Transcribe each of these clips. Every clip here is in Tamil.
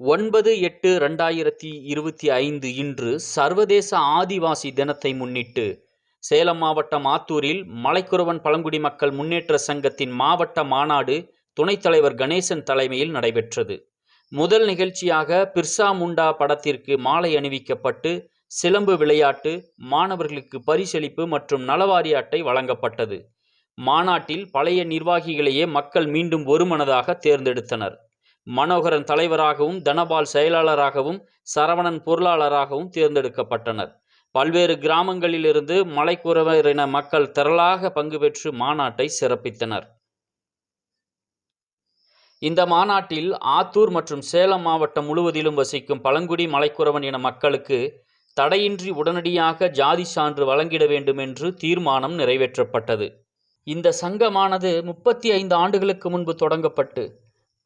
ஒன்பது எட்டு ரெண்டாயிரத்தி இருபத்தி ஐந்து இன்று சர்வதேச ஆதிவாசி தினத்தை முன்னிட்டு சேலம் மாவட்டம் ஆத்தூரில் மலைக்குறவன் பழங்குடி மக்கள் முன்னேற்ற சங்கத்தின் மாவட்ட மாநாடு துணைத் தலைவர் கணேசன் தலைமையில் நடைபெற்றது. முதல் நிகழ்ச்சியாக பிர்சா முண்டா படத்திற்கு மாலை அணிவிக்கப்பட்டு சிலம்பு விளையாட்டு மாணவர்களுக்கு பரிசளிப்பு மற்றும் நலவாரி அட்டை வழங்கப்பட்டது. மாநாட்டில் பழைய நிர்வாகிகளையே மக்கள் மீண்டும் ஒருமனதாக தேர்ந்தெடுத்தனர். மனோகரன் தலைவராகவும் தனபால் செயலாளராகவும் சரவணன் பொருளாளராகவும் தேர்ந்தெடுக்கப்பட்டனர். பல்வேறு கிராமங்களிலிருந்து மலைக்குறவரின மக்கள் திரளாக பங்கு பெற்று மாநாட்டை சிறப்பித்தனர். இந்த மாநாட்டில் ஆத்தூர் மற்றும் சேலம் மாவட்டம் முழுவதிலும் வசிக்கும் பழங்குடி மலைக்குறவன் இன மக்களுக்கு தடையின்றி உடனடியாக ஜாதி சான்று வழங்கிட வேண்டும் என்று தீர்மானம் நிறைவேற்றப்பட்டது. இந்த சங்கமானது முப்பத்தி ஐந்து ஆண்டுகளுக்கு முன்பு தொடங்கப்பட்டு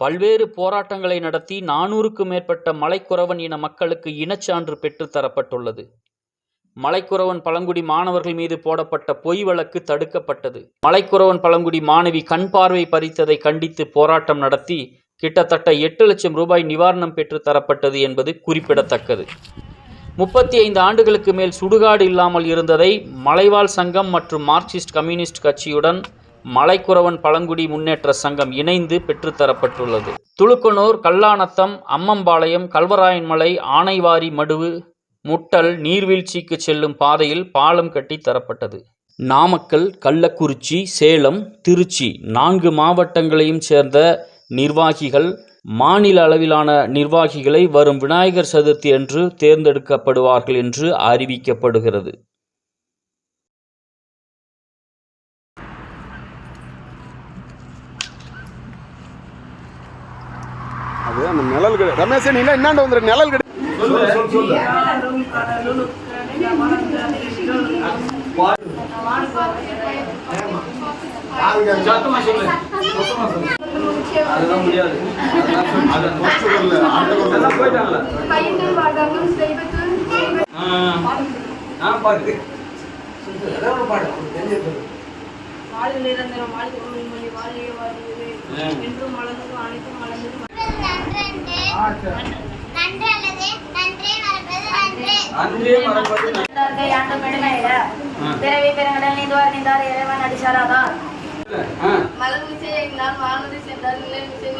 பல்வேறு போராட்டங்களை நடத்தி நானூறுக்கும் மேற்பட்ட மலைக்குறவன் இன மக்களுக்கு இனச்சான்று பெற்றுத்தரப்பட்டுள்ளது மலைக்குறவன் பழங்குடி மாணவர்கள் மீது போடப்பட்ட பொய் வழக்கு தடுக்கப்பட்டது. மலைக்குறவன் பழங்குடி மாணவி கண் பார்வை பறித்ததை கண்டித்து போராட்டம் நடத்தி கிட்டத்தட்ட எட்டு லட்சம் ரூபாய் நிவாரணம் பெற்று தரப்பட்டது என்பது குறிப்பிடத்தக்கது. முப்பத்தி ஐந்து ஆண்டுகளுக்கு மேல் சுடுகாடு இல்லாமல் இருந்ததை மலைவாழ் சங்கம் மற்றும் மார்க்சிஸ்ட் கம்யூனிஸ்ட் கட்சியுடன் மலைக்குறவன் பழங்குடி முன்னேற்ற சங்கம் இணைந்து பெற்றுத்தரப்பட்டுள்ளது. துளுக்கனூர் கல்லானத்தம் அம்மம்பாளையம் கல்வராயன்மலை ஆனைவாரி மடுவு முட்டல் நீர்வீழ்ச்சிக்கு செல்லும் பாதையில் பாலம் கட்டி தரப்பட்டது. நாமக்கல் கள்ளக்குறிச்சி சேலம் திருச்சி நான்கு மாவட்டங்களையும் சேர்ந்த நிர்வாகிகள் மாநில அளவிலான நிர்வாகிகளை வரும் விநாயகர் சதுர்த்தி அன்று தேர்ந்தெடுக்கப்படுவார்கள் என்று அறிவிக்கப்படுகிறது. அது அந்த நிழல் கிடையாது ரமேஷ் நீ என்னாண்ட வந்துரு? நிழல் கிடையாது அதெல்லாம் முடியாது நான் நிரந்தரம் உண்மை வாழ்வு என்றும் அனைத்தும் பிறவி பெருங்கடல் நீந்துவார் நீந்தார் இறைவன் அடிசாராதார். மலர் மிசை நான் வானதி சென்றால் நிலை மிசை